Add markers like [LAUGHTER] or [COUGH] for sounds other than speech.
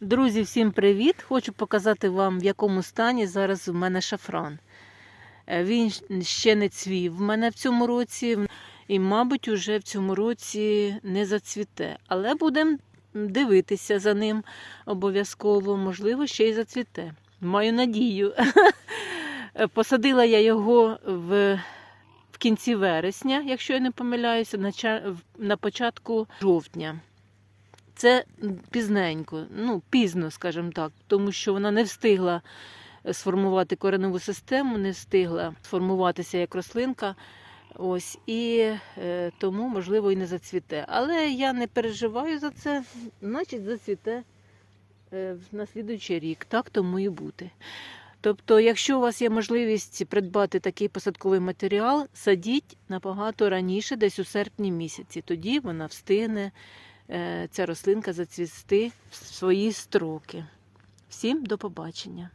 Друзі, всім привіт! Хочу показати вам, в якому стані зараз у мене шафран. Е, Він ще не цвів в мене в цьому році, і, мабуть, уже в цьому році не зацвіте. Але будемо дивитися за ним обов'язково, можливо, ще й зацвіте. Маю надію. [LAUGHS] Посадила я його в, в кінці вересня, якщо я не помиляюся, на початку жовтня. Це пізненько, ну пізно, скажімо так, тому що вона не встигла сформувати коренову систему, не встигла сформуватися як рослинка. Ось і е, тому, можливо, і не зацвіте. Але я не переживаю за це, значить, зацвіте е, на слідуючий рік. Так тому і бути. Тобто, якщо у вас є можливість придбати такий посадковий матеріал, садіть набагато раніше, десь у серпні місяці. Тоді вона встигне ця рослинка зацвісти в свої строки. Всім до побачення!